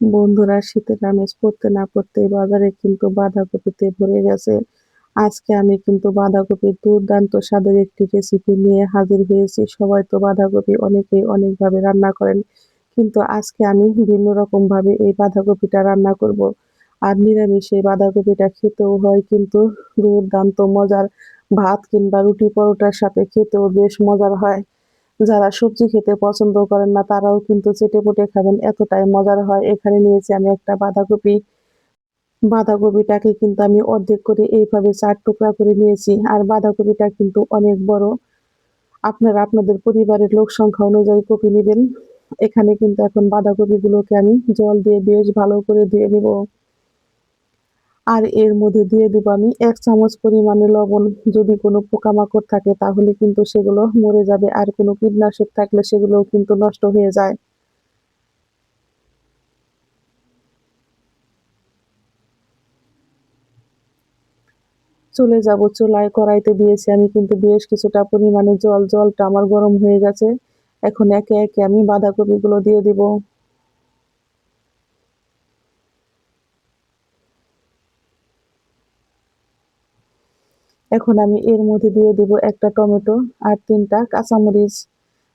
বন্ধুরা, শীতের আমেজ পড়তে না পড়তে বাজারে কিন্তু বাঁধাকপিতে ভরে গেছে। আজকে আমি কিন্তু বাঁধাকপির দুর্দান্ত স্বাদের একটি রেসিপি নিয়ে হাজির হয়েছি। সবাই তো বাঁধাকপি অনেকেই অনেকভাবে রান্না করেন, কিন্তু আজকে আমি ভিন্ন রকমভাবে এই বাঁধাকপিটা রান্না করব। আর নিরামিষ বাঁধাকপিটা খেতেও হয় কিন্তু দুর্দান্ত মজার ভাত কিংবা রুটি পরোটার সাথে খেতেও বেশ মজার হয়। যারা সবজি খেতে পছন্দ করেন না, তারাও কিন্তু চেটেপুটে খাবেন। এতটাই মজার হয়। এখানে নিয়েছি আমি একটা বাঁধাকপি। বাঁধাকপিটাকে কিন্তু আমি অর্ধেক করে এইভাবে চার টুকরা করে নিয়েছি। আর বাঁধাকপিটা কিন্তু অনেক বড়। আপনারা আপনাদের পরিবারের লোক সংখ্যা অনুযায়ী কপি নেবেন। এখানে কিন্তু এখন বাঁধাকপিগুলোকে আমি জল দিয়ে বেশ ভালো করে ধুয়ে নেব। আর এর মধ্যে দিয়ে দেবো আমি এক চামচ পরিমাণে লবণ। যদি কোনো পোকামাকড় থাকে, তাহলে কিন্তু সেগুলো মরে যাবে। আর কোনো কীটনাশক থাকলে সেগুলোও কিন্তু নষ্ট হয়ে যায়। চলে যাব চুলায়। কড়াইতে দিয়েছি আমি কিন্তু বেশ কিছুটা পরিমাণে জল। জলটা আমার গরম হয়ে গেছে। এখন একে একে আমি বাঁধাকপিগুলো দিয়ে দিব। এখন আমি এর মধ্যে দিয়ে দেব একটা টমেটো আর তিনটা কাঁচামরিচ।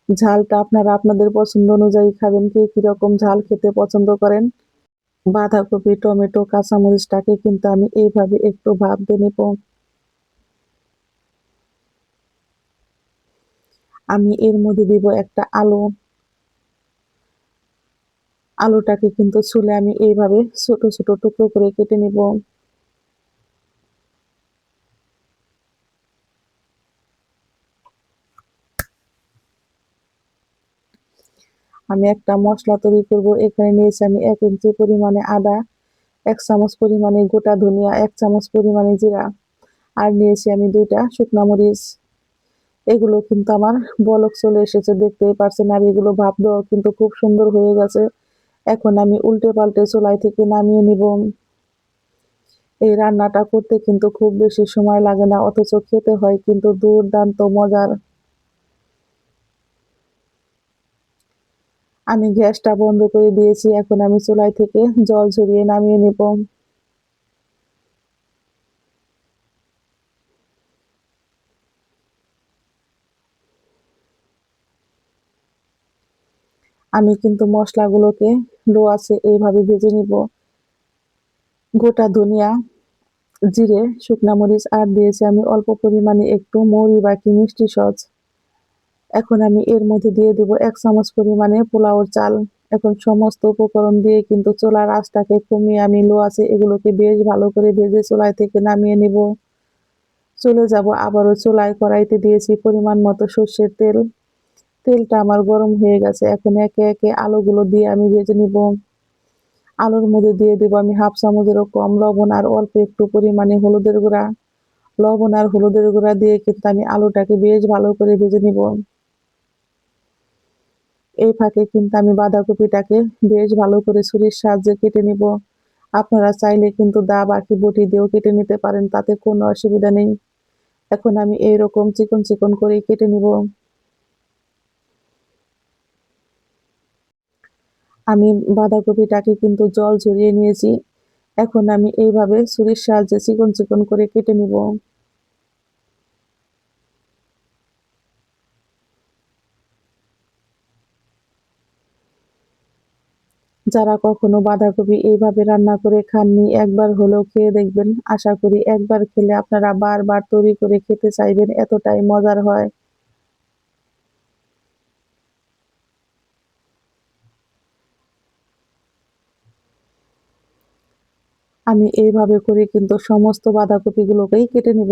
ঝালটা আপনারা আপনাদের পছন্দ অনুযায়ী খাবেন, কে কীরকম ঝাল খেতে পছন্দ করেন। বাঁধাকপি, টমেটো, কাঁচামরিচটাকে কিন্তু আমি এইভাবে একটু ভাপ দিয়ে নেব। আমি এর মধ্যে দিব একটা আলু। আলুটাকে কিন্তু ছুলে আমি এইভাবে ছোট ছোট টুকরো করে কেটে নেব। আমি একটা মশলা তৈরি করব। এখানে নিয়েছি আমি এক ইঞ্চি পরিমাণে আদা, এক চামচ পরিমাণে গোটা ধনিয়া, এক চামচ পরিমাণে জিরা, আর নিয়েছি আমি দুইটা শুকনা মরিচ। এগুলো কিন্তু আমার বলক চলে এসেছে, দেখতেই পারছেন। আর এগুলো ভাব দেওয়া কিন্তু খুব সুন্দর হয়ে গেছে। এখন আমি উল্টে পাল্টে চুলাই থেকে নামিয়ে নিব। এই রান্নাটা করতে কিন্তু খুব বেশি সময় লাগে না, অথচ খেতে হয় কিন্তু দুর্দান্ত মজার। আমি গ্যাসটা বন্ধ করে দিয়েছি, এখন আমি চুলাই থেকে জল ঝরিয়ে নামিয়ে নেব। আমি কিন্তু মশলাগুলোকে লো আছে এইভাবে ভেজে নিব। গোটা ধনিয়া, জিরে, শুকনা মরিচ আর দিয়েছি আমি অল্প পরিমাণে একটু মৌরি বাকি মিষ্টি সস। এখন আমি এর মধ্যে দিয়ে দেব এক চামচ পরিমাণে পোলাওর চাল। এখন সমস্ত উপকরণ দিয়ে কিন্তু চোলার আঁচটাকে কমিয়ে আমি লো আছে এগুলোকে বেশ ভালো করে ভেজে চোলাই থেকে নামিয়ে নেব। চলে যাব আবারও চোলায় কড়াইতে দিয়েছি পরিমাণ মতো সর্ষের তেল। তেলটা আমার গরম হয়ে গেছে, এখন একে একে আলুগুলো দিয়ে আমি ভেজে নিব। আলুর মধ্যে দিয়ে দেবো আমি হাফ চামচেরও কম লবণ আর অল্প একটু পরিমাণে হলুদের গুঁড়া। লবণ আর হলুদের গুঁড়া দিয়ে কিন্তু আমি আলুটাকে বেশ ভালো করে ভেজে নিব। এই ফাঁকে কিন্তু আমি বাঁধাকপিটাকে বেশ ভালো করে ছুরির সাহায্যে কেটে নিব। আপনারা চাইলে কিন্তু দা বাকি বটি দিয়েও কেটে নিতে পারেন, তাতে কোনো অসুবিধা নেই। এখন আমি এইরকম চিকন চিকন করে কেটে নিব। আমি বাঁধাকপিটাকে কিন্তু জল ঝরিয়ে নিয়েছি। এখন আমি এইভাবে ছুরির সাহায্যে চিকন চিকন করে কেটে নিব। যারা কখনো বাঁধাকপি এইভাবে রান্না করে খাননি, একবার হলেও খেয়ে দেখবেন। আশা করি একবার খেলে আপনারা বারবার তৈরি করে খেতে চাইবেন, এতটাই মজার হয়। আমি এইভাবে করে কিন্তু সমস্ত বাঁধাকপিগুলোকেই কেটে নিব।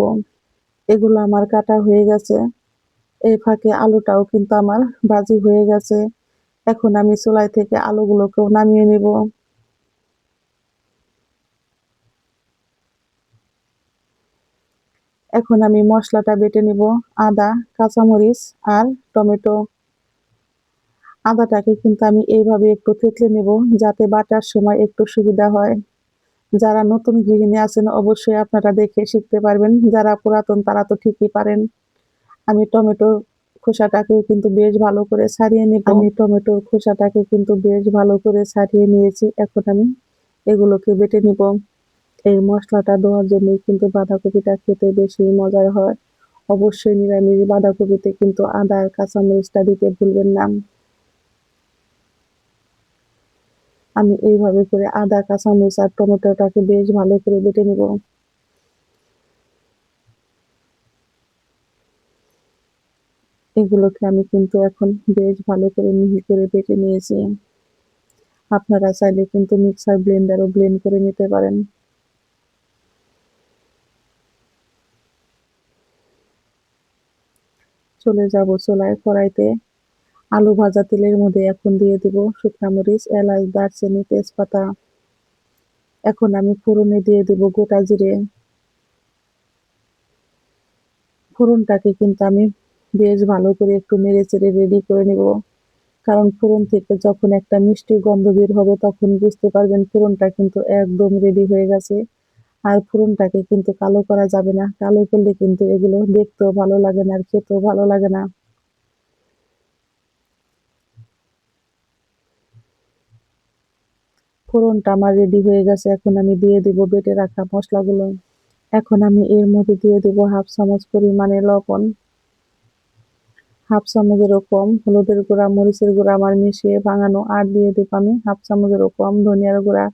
এগুলো আমার কাটা হয়ে গেছে। এই ফাঁকে আলুটাও কিন্তু আমার ভাজি হয়ে গেছে। এখন আমি চুলাই থেকে আলুগুলোকেও নামিয়ে নিব। এখন আমি মশলাটা বেটে নিব, আদা, কাঁচামরিচ আর টমেটো। আদাটাকে কিন্তু আমি এইভাবে একটু থেতলে নেব যাতে বাটার সময় একটু সুবিধা হয়। যারা নতুন গৃহিণী আছেন অবশ্যই আপনারা দেখে শিখতে পারবেন, যারা পুরাতন তারা তো ঠিকই পারেন। আমি টমেটো খোসাটাকেও কিন্তু বেশ ভালো করে ছাড়িয়ে নিব। আমি টমেটোর খোসাটাকে কিন্তু বেশ ভালো করে ছাড়িয়ে নিয়েছি। এখন আমি এগুলোকে বেটে নিব। এই মশলাটা দেওয়ার জন্য কিন্তু বাঁধাকপিটা খেতে বেশি মজার হয়। অবশ্যই নিরামিষ বাঁধাকপিতে কিন্তু আদা আর কাঁচামরিচটা দিতে ভুলবেন না। আমি এইভাবে করে আদা কাঁচামরিচ আর টমেটোটাকে বেশ ভালো করে বেটে নিব। এগুলোকে আমি কিন্তু এখন বেশ ভালো করে মিহি করে বেটে নিয়েছি। আপনারা চাইলে কিন্তু মিক্সার ব্লেন্ডারও ব্লেন্ড করে নিতে পারেন। চলে যাব চোলায় কড়াইতে। আলু ভাজা তেলের মধ্যে এখন দিয়ে দিব শুকনা মরিচ, এলাচ, দারচিনি, তেজপাতা। এখন আমি ফোড়নে দিয়ে দিব গোটা জিরে। ফোড়নটাকে কিন্তু আমি বেশ ভালো করে একটু নেড়ে চেড়ে রেডি করে নেব। কারণ ফোড়ন থেকে যখন একটা মিষ্টি গন্ধ বের হবে, তখন বুঝতে পারবেন ফোড়নটা কিন্তু একদম রেডি হয়ে গেছে। আর ফোড়নটাকে কিন্তু কালো করা যাবে না। কালো করলে কিন্তু এগুলো দেখতেও ভালো লাগে না আর খেতেও ভালো লাগে না। ফোড়নটা আমার রেডি হয়ে গেছে। এখন আমি দিয়ে দিব বেটে রাখা মশলাগুলো। এখন আমি এর মধ্যে দিয়ে দেব হাফ চামচ পরিমাণে লবণ। হাফ চামচেরও কম হলুদের গুঁড়া, মরিচের গুঁড়া, আমার মিশিয়ে ভাঙানো আর দিয়ে দেব আমি হাফ চামচেরও কম ধনিয়ার গুঁড়া।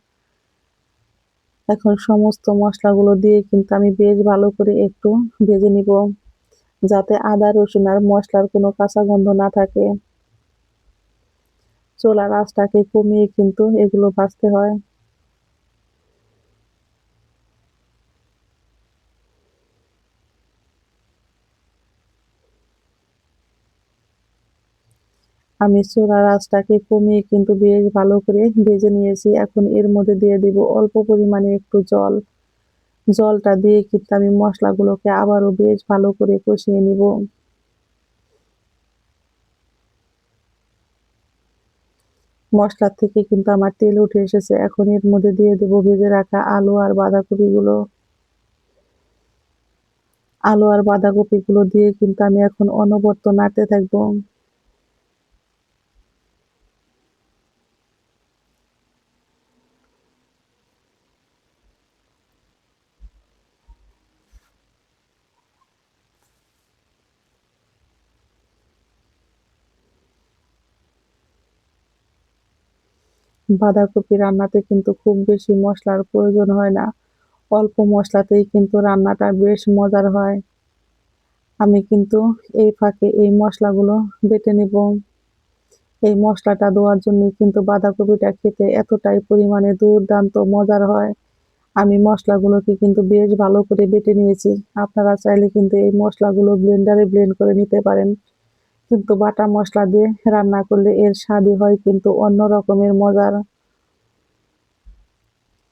এখন সমস্ত মশলাগুলো দিয়ে কিন্তু আমি বেশ ভালো করে একটু ভেজে নিব, যাতে আদা, রসুন আর মশলার কোনো কাঁচা গন্ধ না থাকে। চোলার আঁচটাকে কমিয়ে কিন্তু এগুলো ভাজতে হয়। আমি চোলার আঁচটাকে কমিয়ে কিন্তু বেশ ভালো করে ভেজে নিয়েছি। এখন এর মধ্যে দিয়ে দিব অল্প পরিমাণে একটু জল। জলটা দিয়ে কিন্তু আমি মশলাগুলোকে আবারও বেশ ভালো করে কষিয়ে নিব। মশলা থেকে কিন্তু আমার তেল উঠে এসেছে। এখন এর মধ্যে দিয়ে দেবো ভেজে রাখা আলু আর বাঁধাকপিগুলো। আলু আর বাঁধাকপিগুলো দিয়ে কিন্তু আমি এখন অনবর্ত নাড়তে থাকব। বাঁধাকপি রান্নাতে কিন্তু খুব বেশি মশলার প্রয়োজন হয় না। অল্প মশলাতেই কিন্তু রান্নাটা বেশ মজার হয়। আমি কিন্তু এই ফাঁকে এই মশলাগুলো বেটে নেব। এই মশলাটা দেওয়ার জন্য কিন্তু বাঁধাকপিটা খেতে এতটাই পরিমাণে দুর্দান্ত মজার হয়। আমি মশলাগুলোকে কিন্তু বেশ ভালো করে বেটে নিয়েছি। আপনারা চাইলে কিন্তু এই মশলাগুলো ব্লেন্ডারে ব্লেন্ড করে নিতে পারেন। কিন্তু বাটা মশলা দিয়ে রান্না করলে এর স্বাদই হয় কিন্তু অন্য রকমের মজার।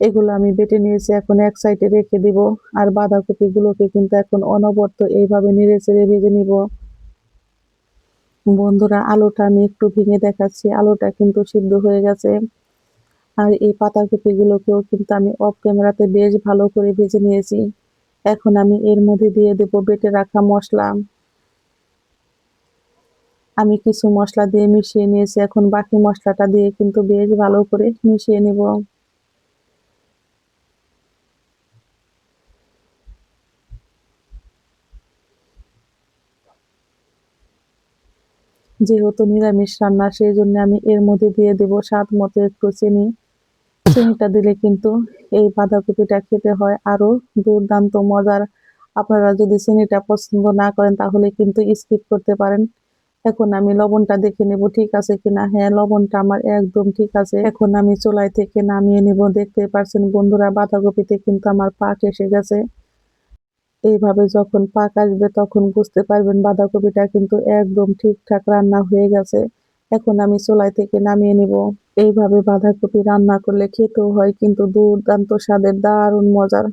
এগুলো আমি বেটে নিয়েছি, এখন এক সাইডে রেখে দিব। আর বাঁধাকপিগুলোকে কিন্তু এখন অনবর্ত এইভাবে নেড়ে চেড়ে ভেজে নিব। বন্ধুরা, আলুটা আমি একটু ভেঙে দেখাচ্ছি। আলুটা কিন্তু সিদ্ধ হয়ে গেছে। আর এই পাতাকপিগুলোকেও কিন্তু আমি অফ ক্যামেরাতে বেশ ভালো করে ভেজে নিয়েছি। এখন আমি এর মধ্যে দিয়ে দেব বেটে রাখা মশলা। আমি কিছু মশলা দিয়ে মিশিয়ে নিয়েছি। এখন বাকি মশলাটা দিয়ে কিন্তু বেশ ভালো করে মিশিয়ে নেব। যেহেতু নিরামিষ রান্না সেই জন্য আমি এর মধ্যে দিয়ে দেব স্বাদ মতো একটু চিনি। চিনিটা দিলে কিন্তু এই বাঁধাকপিটা খেতে হয় আরও দুর্দান্ত মজার। আপনারা যদি চিনিটা পছন্দ না করেন, তাহলে কিন্তু স্কিপ করতে পারেন। এখন আমি লবণটা দেখে নেব ঠিক আছে কিনা? হ্যাঁ লবণটা আমার একদম ঠিক আছে। এখন আমি চুলাই থেকে নামিয়ে নেব। দেখতে পারছেন বন্ধুরা, বাঁধাকপিতে কিন্তু আমার পাক এসে গেছে। এইভাবে যখন পাক আসবে তখন বুঝতে পারবেন বাঁধাকপিটা কিন্তু একদম ঠিকঠাক রান্না হয়ে গেছে। এখন আমি চুলাই থেকে নামিয়ে নিব। এইভাবে বাঁধাকপি রান্না করলে খেতেও হয়, কিন্তু দুর্দান্ত স্বাদের, দারুণ মজার।